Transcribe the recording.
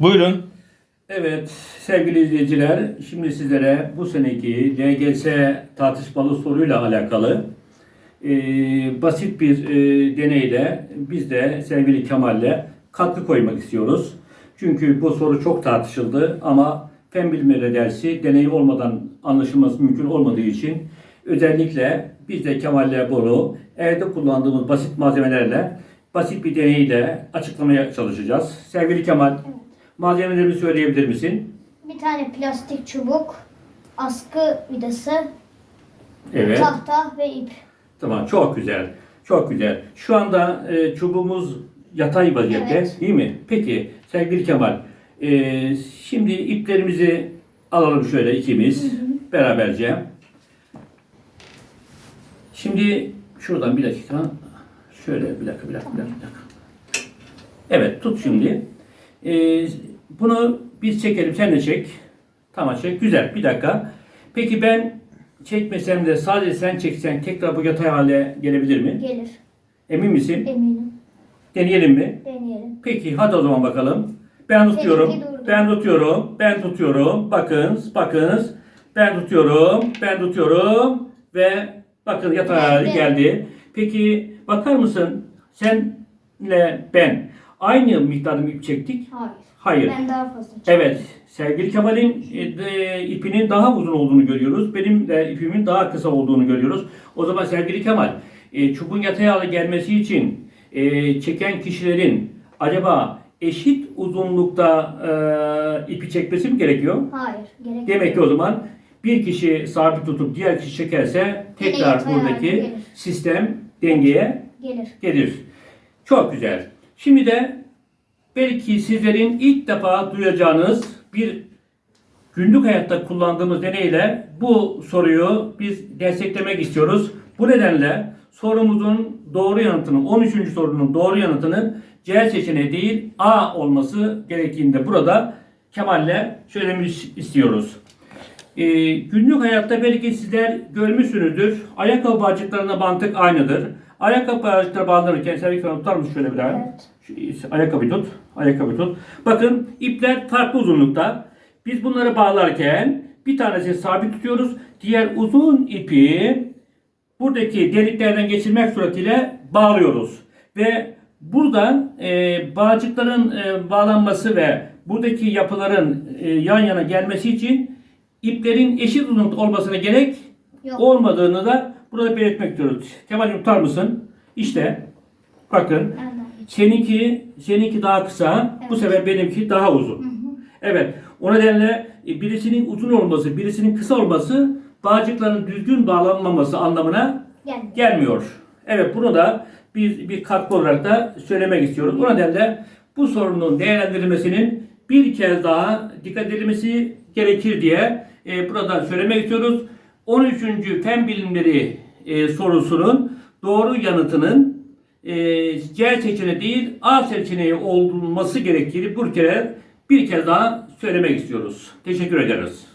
Buyurun. Evet sevgili izleyiciler şimdi sizlere bu seneki LGS tartışmalı soruyla alakalı e, basit bir e, deneyle biz de sevgili Kemal'le katkı koymak istiyoruz. Çünkü bu soru çok tartışıldı ama fen bilimleri dersi deney olmadan anlaşılması mümkün olmadığı için özellikle biz de Kemal'le bunu evde kullandığımız basit malzemelerle basit bir deneyle açıklamaya çalışacağız. Sevgili Kemal malzemelerimi söyleyebilir misin? Bir tane plastik çubuk, askı vidası, Evet. tahta ve ip. Tamam çok güzel. Çok güzel. Şu anda e, çubuğumuz yatay vaziyette Evet. değil mi? Peki sevgili Kemal e, şimdi iplerimizi alalım şöyle ikimiz beraberce. Şimdi şuradan bir dakika şöyle bir dakika bir dakika. bir dakika. Evet tut şimdi. E, bunu biz çekelim sen de çek. Tamam çek. Güzel bir dakika. Peki ben çekmesem de sadece sen çeksen tekrar bu yatay hale gelebilir mi? Gelir. Emin misin? Eminim. Deneyelim mi? Deneyelim. Peki hadi o zaman bakalım. Ben tutuyorum. Ben tutuyorum. Ben tutuyorum. Bakınız, bakınız. Ben tutuyorum. Ben tutuyorum ve bakın yatay hale geldi. Peki bakar mısın? Senle ben aynı miktarda mı ip çektik? Hayır. Hayır. Ben daha fazla çektim. Evet, sevgili Kemal'in e, ipinin daha uzun olduğunu görüyoruz. Benim de ipimin daha kısa olduğunu görüyoruz. O zaman sevgili Kemal, e, çubuğun yatay gelmesi için e, çeken kişilerin acaba eşit uzunlukta e, ipi çekmesi mi gerekiyor? Hayır. Gerek Demek ki o zaman bir kişi sabit tutup diğer kişi çekerse tekrar buradaki gelir. sistem dengeye Gelir. gelir. Çok güzel. Şimdi de belki sizlerin ilk defa duyacağınız bir günlük hayatta kullandığımız deneyle bu soruyu biz desteklemek istiyoruz. Bu nedenle sorumuzun doğru yanıtının 13. sorunun doğru yanıtının C seçeneği değil A olması gerektiğinde burada Kemal'le söylemek istiyoruz. Ee, günlük hayatta belki sizler görmüşsünüzdür. Ayakkabı bağcıklarında mantık aynıdır. Ayakkabı bağcıkları bağlanırken sevgili Kemal tutar mısın şöyle bir daha? Evet. Ayakkabı tut. Ayakkabı tut. Bakın ipler farklı uzunlukta. Biz bunları bağlarken bir tanesini sabit tutuyoruz. Diğer uzun ipi buradaki deliklerden geçirmek suretiyle bağlıyoruz. Ve buradan e, bağcıkların e, bağlanması ve buradaki yapıların e, yan yana gelmesi için iplerin eşit uzunlukta olmasına gerek Yok. olmadığını da burada belirtmek istiyoruz. Kemal'im tutar mısın? İşte bakın geçiyor? Seninki, seninki daha kısa, bu Evet. sefer benimki daha uzun. Evet, o nedenle e, birisinin uzun olması, birisinin kısa olması bağcıkların düzgün bağlanmaması anlamına Geldi. gelmiyor. Evet, bunu da biz bir katkı olarak da söylemek istiyoruz. O nedenle bu sorunun değerlendirilmesinin bir kez daha dikkat edilmesi gerekir diye e, buradan söylemek istiyoruz. 13. Fen Bilimleri e, sorusunun doğru yanıtının e, C seçeneği değil A seçeneği olması gerektiğini bir kere bir kez daha söylemek istiyoruz. Teşekkür ederiz.